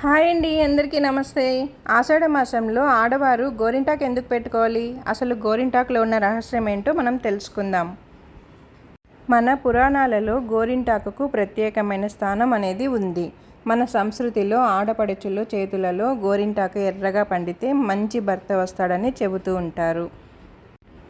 Hi అండి అందరికీ నమస్తే. ఆషాఢ మాసంలో ఆడవారు గోరింటాకు ఎందుకు పెట్టుకోవాలి? అసలు గోరింటాకులో ఉన్న రహస్యం ఏంటో మనం తెలుసుకుందాం. మన పురాణాలలో గోరింటాకుకు ప్రత్యేకమైన స్థానం అనేది ఉంది. మన సంస్కృతిలో ఆడపడుచుల చేతులలో గోరింటాకు ఎర్రగా పండితే మంచి భర్త వస్తాడని చెబుతూ ఉంటారు.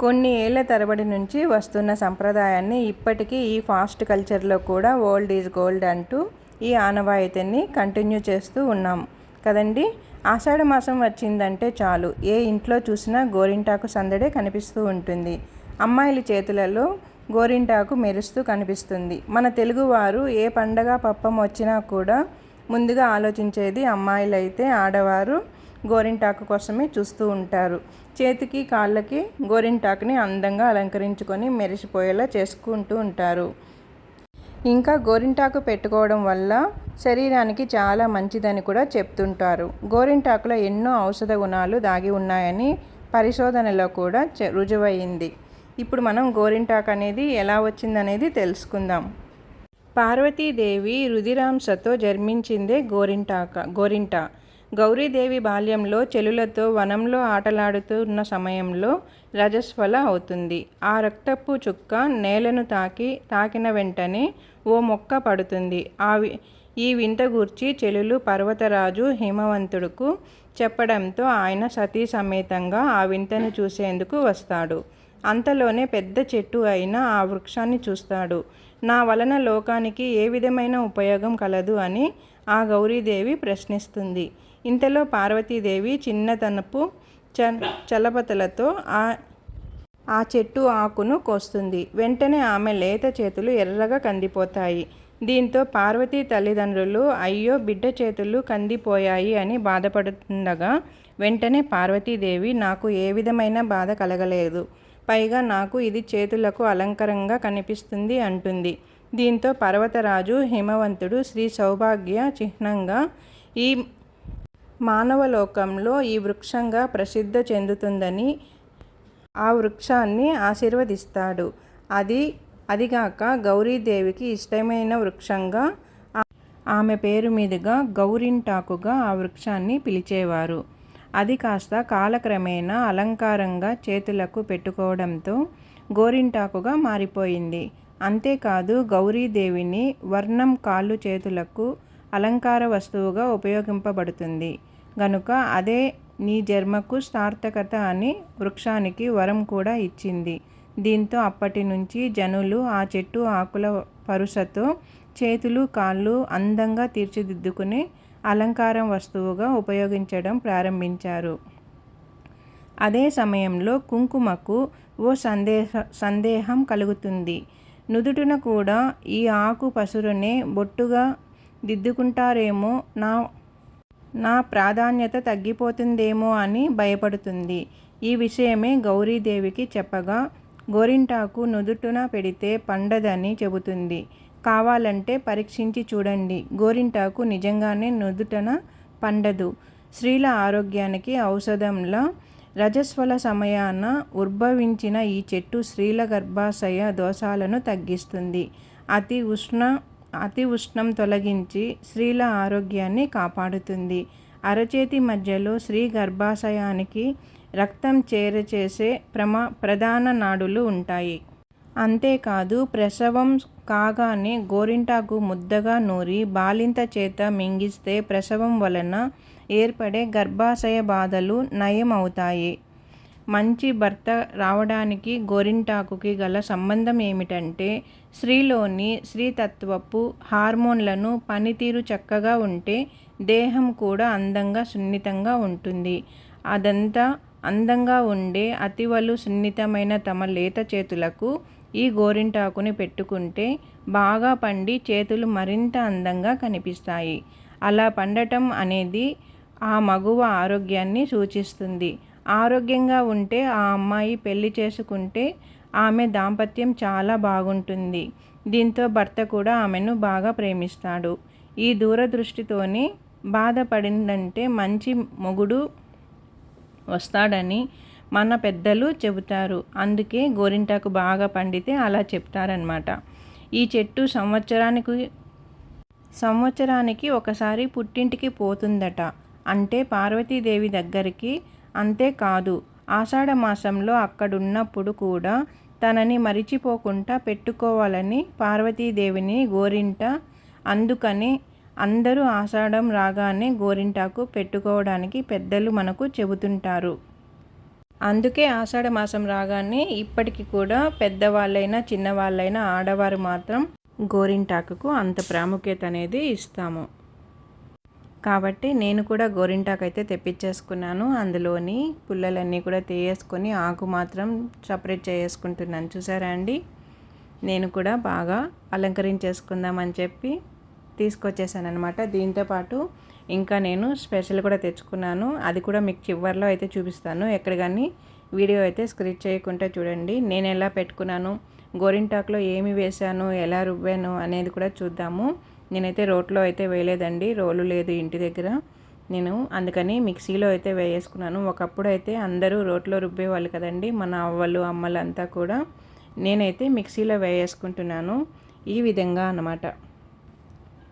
కొన్ని ఏళ్ళ తరబడి నుంచి వస్తున్న సంప్రదాయాన్ని ఇప్పటికీ ఈ ఫాస్ట్ కల్చర్లో కూడా ఓల్డ్ ఈజ్ గోల్డ్ అంటూ ఈ ఆనవాయితీని కంటిన్యూ చేస్తూ ఉన్నాం. కదండి? ఆషాఢ మాసం వచ్చిందంటే చాలు. ఏ ఇంట్లో చూసినా గోరింటాకు సందడే కనిపిస్తూ ఉంటుంది. అమ్మాయిల చేతులలో గోరింటాకు మెరుస్తూ కనిపిస్తుంది. మన తెలుగువారు ఏ పండగ పప్పం వచ్చినా కూడా ముందుగా ఆలోచించేది అమ్మాయిలైతే ఆడవారు గోరింటాకు కోసమే చూస్తూ ఉంటారు. చేతికి కాళ్ళకి గోరింటాకుని అందంగా అలంకరించుకొని మెరిసిపోయేలా చేసుకుంటూ ఉంటారు. ఇంకా గోరింటాకు పెట్టుకోవడం వల్ల శరీరానికి చాలా మంచిదని కూడా చెప్తుంటారు. గోరింటాకులో ఎన్నో ఔషధ గుణాలు దాగి ఉన్నాయని పరిశోధనలో కూడా రుజువైంది ఇప్పుడు మనం గోరింటాకు అనేది ఎలా వచ్చిందనేది తెలుసుకుందాం. పార్వతీదేవి రుధిరాంశతో జన్మించిందే గోరింటాక గోరింటా. గౌరీదేవి బాల్యంలో చెలులతో వనంలో ఆటలాడుతున్న సమయంలో రజస్వల అవుతుంది. ఆ రక్తపు చుక్క నేలను తాకి తాకిన వెంటనే ఓ మొక్క పడుతుంది. ఆ ఈ వింత గూర్చి చెలులు పర్వతరాజు హిమవంతుడుకు చెప్పడంతో ఆయన సతీ సమేతంగా ఆ వింతను చూసేందుకు వస్తాడు. అంతలోనే పెద్ద చెట్టు అయిన ఆ వృక్షాన్ని చూస్తాడు. నా వలన లోకానికి ఏ విధమైన ఉపయోగం కలదు అని ఆ గౌరీదేవి ప్రశ్నిస్తుంది. ఇంతలో పార్వతీదేవి చిన్నతనపు చ చలపతలతో ఆ ఆ చెట్టు ఆకును కోస్తుంది. వెంటనే ఆమె లేత చేతులు ఎర్రగా కందిపోతాయి. దీంతో పార్వతీ తల్లిదండ్రులు అయ్యో బిడ్డ చేతులు కందిపోయాయి అని బాధపడుతుండగా వెంటనే పార్వతీదేవి నాకు ఏ విధమైన బాధ కలగలేదు. పైగా నాకు ఇది చేతులకు అలంకరంగా కనిపిస్తుంది అంటుంది. దీంతో పర్వతరాజు హిమవంతుడు శ్రీ సౌభాగ్య చిహ్నంగా ఈ మానవలోకంలో ఈ వృక్షంగా ప్రసిద్ధ చెందుతుందని ఆ వృక్షాన్ని ఆశీర్వదిస్తాడు. అది అదిగాక గౌరీదేవికి ఇష్టమైన వృక్షంగా ఆమె పేరు మీదుగా గౌరింటాకుగా ఆ వృక్షాన్ని పిలిచేవారు. అది కాస్త కాలక్రమేణా అలంకారంగా చేతులకు పెట్టుకోవడంతో గోరింటాకుగా మారిపోయింది. అంతేకాదు గౌరీదేవిని వర్ణం కాళ్ళు చేతులకు అలంకార వస్తువుగా ఉపయోగింపబడుతుంది. గనుక అదే నీ జన్మకు సార్థకత అని వృక్షానికి వరం కూడా ఇచ్చింది. దీంతో అప్పటి నుంచి జనులు ఆ చెట్టు ఆకుల పరుసతో చేతులు కాళ్ళు అందంగా తీర్చిదిద్దుకుని అలంకారం వస్తువుగా ఉపయోగించడం ప్రారంభించారు. అదే సమయంలో కుంకుమకు ఓ సందేహ సందేహం కలుగుతుంది. నుదుటిన కూడా ఈ ఆకు పసురునే బొట్టుగా దిద్దుకుంటారేమో నా నా ప్రాధాన్యత తగ్గిపోతుందేమో అని భయపడుతుంది. ఈ విషయమే గౌరీదేవికి చెప్పగా గోరింటాకు నుదుటున పెడితే పండదని చెబుతుంది. కావాలంటే పరీక్షించి చూడండి. గోరింటాకు నిజంగానే నుదుటన పండదు. స్త్రీల ఆరోగ్యానికి ఔషధంలో రజస్వల సమయాన ఉద్భవించిన ఈ చెట్టు స్త్రీల గర్భాశయ దోషాలను తగ్గిస్తుంది. అతి ఉష్ణ అతి ఉష్ణం తొలగించి స్త్రీల ఆరోగ్యాన్ని కాపాడుతుంది. అరచేతి మధ్యలో స్త్రీ గర్భాశయానికి రక్తం చేరచేసే ప్రమా ప్రధాన నాడులు ఉంటాయి. అంతేకాదు ప్రసవం కాగానే గోరింటాకు ముద్దగా నూరి బాలింత చేత మింగిస్తే ప్రసవం వలన ఏర్పడే గర్భాశయ బాధలు నయం అవుతాయి మంచి భర్త రావడానికి గోరింటాకుకి గల సంబంధం ఏమిటంటే స్త్రీలోని స్త్రీతత్వపు హార్మోన్లను పనితీరు చక్కగా ఉంటే దేహం కూడా అందంగా సున్నితంగా ఉంటుంది. అదంతా అందంగా ఉండే అతివలు సున్నితమైన తమ లేత చేతులకు ఈ గోరింటాకుని పెట్టుకుంటే బాగా పండి చేతులు మరింత అందంగా కనిపిస్తాయి. అలా పండటం అనేది ఆ మగువ ఆరోగ్యాన్ని సూచిస్తుంది. ఆరోగ్యంగా ఉంటే ఆ అమ్మాయి పెళ్ళి చేసుకుంటే ఆమె దాంపత్యం చాలా బాగుంటుంది. దీంతో భర్త కూడా ఆమెను బాగా ప్రేమిస్తాడు. ఈ దూరదృష్టితోనే బాధపడిందంటే మంచి మొగుడు వస్తాడని మన పెద్దలు చెబుతారు. అందుకే గోరింటాకు బాగా పండితే అలా చెప్తారనమాట ఈ చెట్టు సంవత్సరానికి సంవత్సరానికి ఒకసారి పుట్టింటికి పోతుందట. అంటే పార్వతీదేవి దగ్గరికి అంతేకాదు ఆషాఢ మాసంలో అక్కడున్నప్పుడు కూడా తనని మరిచిపోకుండా పెట్టుకోవాలని పార్వతీదేవిని గోరింట అందుకని అందరూ ఆషాఢం రాగానే గోరింటాకు పెట్టుకోవడానికి పెద్దలు మనకు చెబుతుంటారు. అందుకే ఆషాఢ మాసం రాగానే ఇప్పటికి కూడా పెద్దవాళ్ళైనా చిన్నవాళ్ళైనా ఆడవారు మాత్రం గోరింటాకుకు అంత ప్రాముఖ్యత అనేది ఇస్తాము. కాబట్టి నేను కూడా గోరింటాకు అయితే తెప్పించేసుకున్నాను. అందులోని పుల్లలన్నీ కూడా తీయేసుకొని ఆకు మాత్రం సపరేట్ చేసుకుంటున్నాను చూసారా అండి? నేను కూడా బాగా అలంకరించేసుకుందామని చెప్పి తీసుకొచ్చేసాను అనమాట దీంతోపాటు ఇంకా నేను స్పెషల్ కూడా తెచ్చుకున్నాను. అది కూడా మీకు చివరిలో అయితే చూపిస్తాను. ఎక్కడ కానీ వీడియో అయితే స్క్రిప్ట్ చేయకుండా చూడండి. నేను ఎలా పెట్టుకున్నాను గోరింటాకులో ఏమి వేశాను ఎలా రుబ్బాను అనేది కూడా చూద్దాము. నేనైతే రోట్లో అయితే వేయలేదండి రోలు లేదు ఇంటి దగ్గర. నేను అందుకని మిక్సీలో అయితే వేయేసుకున్నాను. ఒకప్పుడు అయితే అందరూ రోట్లో రుబ్బేవాళ్ళు కదండి మన అవ్వలు అమ్మలు అంతా కూడా. నేనైతే మిక్సీలో వేయేసుకుంటున్నాను ఈ విధంగా అన్నమాట.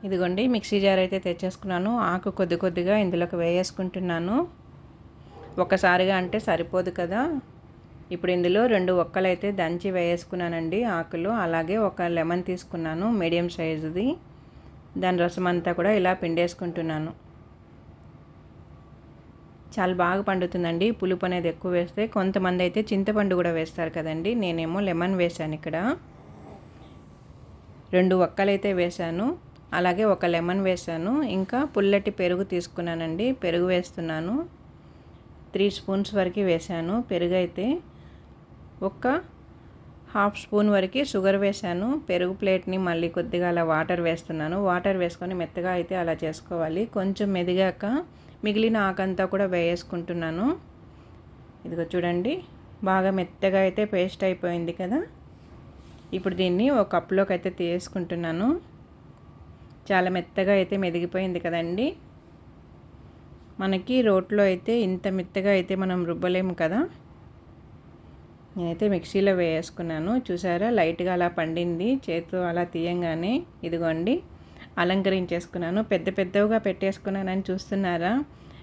ఇదిగోండి మిక్సీ జార్ అయితే తెచ్చేసుకున్నాను. ఆకు కొద్ది కొద్దిగా ఇందులోకి వేయేసుకుంటున్నాను. ఒక్కసారిగా అంటే సరిపోదు కదా. ఇప్పుడు ఇందులో రెండు ఒక్కలైతే దంచి వేసుకున్నానండి ఆకులు. అలాగే ఒక లెమన్ తీసుకున్నాను మీడియం సైజుది. దాని రసం అంతా కూడా ఇలా పిండేసుకుంటున్నాను. చాలా బాగా పండుతుందండి. పులుపు అనేది ఎక్కువ వేస్తే కొంతమంది అయితే చింతపండు కూడా వేస్తారు కదండి. నేనేమో లెమన్ వేశాను ఇక్కడ. రెండు ఒక్కలైతే వేశాను. అలాగే ఒక లెమన్ వేశాను. ఇంకా పుల్లటి పెరుగు తీసుకున్నానండి. పెరుగు వేస్తున్నాను. త్రీ స్పూన్స్ వరకు వేశాను. పెరుగు అయితే ఒక హాఫ్ స్పూన్ వరకు షుగర్ వేశాను. పెరుగు ప్లేట్ని మళ్ళీ కొద్దిగా అలా వాటర్ వేస్తున్నాను. వాటర్ వేసుకొని మెత్తగా అయితే అలా చేసుకోవాలి. కొంచెం మెదిగాక మిగిలిన ఆకంతా కూడా వేసుకుంటున్నాను ఇదిగో చూడండి బాగా మెత్తగా అయితే పేస్ట్ అయిపోయింది కదా. ఇప్పుడు దీన్ని ఒక కప్లోకి అయితే తీసుకుంటున్నాను చాలా మెత్తగా అయితే మెదిగిపోయింది కదండి. మనకి రోట్లో అయితే ఇంత మెత్తగా అయితే మనం రుబ్బలేము కదా. నేనైతే మిక్సీలో వేసుకున్నాను. చూసారా? లైట్గా అలా పండింది. చేతితో అలా తీయంగానే ఇదిగోండి అలంకరించేసుకున్నాను. పెద్ద పెద్దవిగా పెట్టేసుకున్నానని చూస్తున్నారా?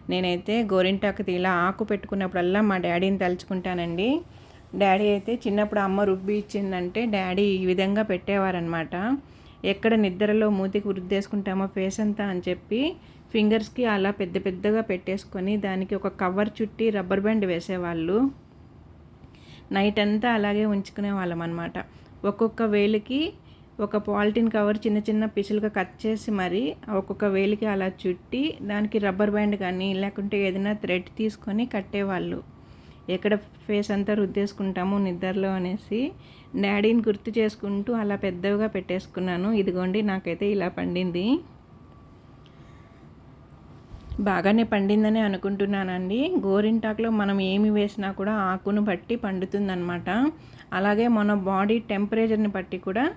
నేనైతే గోరింటాకు ఇలా ఆకు పెట్టుకున్నప్పుడల్లా మా డాడీని తలుచుకుంటానండి. డాడీ అయితే చిన్నప్పుడు అమ్మ రుబ్బి ఇచ్చిందంటే డాడీ ఈ విధంగా పెట్టేవారనమాట ఎక్కడ నిద్రలో మూతికి వృద్ధేసుకుంటామో ఫేస్ అంతా అని చెప్పి ఫింగర్స్కి అలా పెద్ద పెద్దగా పెట్టేసుకొని దానికి ఒక కవర్ చుట్టి రబ్బర్ బ్యాండ్ వేసేవాళ్ళు. నైట్ అంతా అలాగే ఉంచుకునే వాళ్ళం అనమాట ఒక్కొక్క వేలికి ఒక పాలిథిన్ కవర్ చిన్న చిన్న పిసులుగా కట్ చేసి మరి ఒక్కొక్క వేలికి అలా చుట్టి దానికి రబ్బర్ బ్యాండ్ కానీ లేకుంటే ఏదైనా థ్రెడ్ తీసుకొని కట్టేవాళ్ళు. ఎక్కడ ఫేస్ అంతా రుద్దేసుకుంటాము నిద్రలో అనేసి డాడీని గుర్తు చేసుకుంటూ అలా పెద్దగా పెట్టేసుకున్నాను. ఇదిగోండి నాకైతే ఇలా పండింది. బాగానే పండిందని అనుకుంటున్నానండి. గోరింటాకులో మనం ఏమి వేసినా కూడా ఆకును బట్టి పండుతుందన్నమాట. అలాగే మన బాడీ టెంపరేచర్ని బట్టి కూడా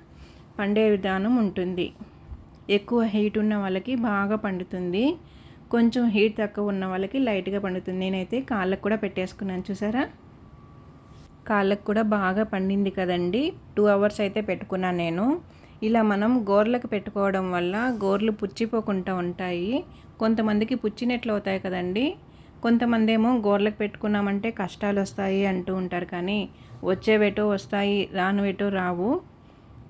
పండే విధానం ఉంటుంది. ఎక్కువ హీట్ ఉన్న వాళ్ళకి బాగా పండుతుంది. కొంచెం హీట్ తక్కువ ఉన్న వాళ్ళకి లైట్గా పండుతుంది. నేనైతే కాళ్ళకు కూడా పెట్టేసుకున్నాను. చూసారా? కాళ్ళకు కూడా బాగా పండింది కదండి. టూ అవర్స్ అయితే పెట్టుకున్నాను నేను. ఇలా మనం గోర్లకు పెట్టుకోవడం వల్ల గోర్లు పుచ్చిపోకుండా ఉంటాయి. కొంతమందికి పుచ్చినట్లు అవుతాయి కదండి. కొంతమంది ఏమో గోర్లకు పెట్టుకున్నామంటే కష్టాలు వస్తాయి అంటూ ఉంటారు కానీ వచ్చేవేటో వస్తాయి రానివేటో రావు.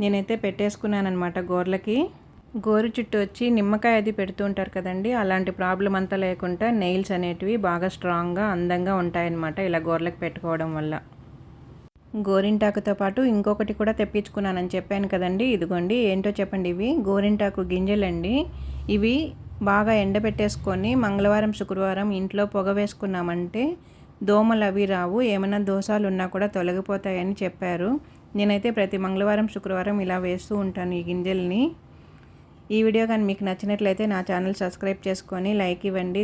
నేనైతే పెట్టేసుకున్నానమాట గోర్లకి. గోరు చుట్టూ వచ్చి నిమ్మకాయ అది పెడుతూ ఉంటారు కదండి. అలాంటి ప్రాబ్లం అంతా లేకుండా నెయిల్స్ అనేటివి బాగా స్ట్రాంగ్గా అందంగా ఉంటాయన్నమాట ఇలా గోర్లకు పెట్టుకోవడం వల్ల. గోరింటాకుతో పాటు ఇంకొకటి కూడా తెప్పించుకున్నానని చెప్పాను కదండి. ఇదిగోండి ఏంటో చెప్పండి ఇవి. గోరింటాకు గింజలండి. ఇవి బాగా ఎండబెట్టేసుకొని మంగళవారం శుక్రవారం ఇంట్లో పొగ వేసుకున్నామంటే దోమలు అవి రావు. ఏమైనా దోషాలు ఉన్నా కూడా తొలగిపోతాయని చెప్పారు. నేనైతే ప్రతి మంగళవారం శుక్రవారం ఇలా వేస్తూ ఉంటాను ఈ గింజల్ని. ఈ వీడియో కానీ మీకు నచ్చినట్లయితే నా ఛానల్ సబ్స్క్రైబ్ చేసుకొని లైక్ ఇవ్వండి.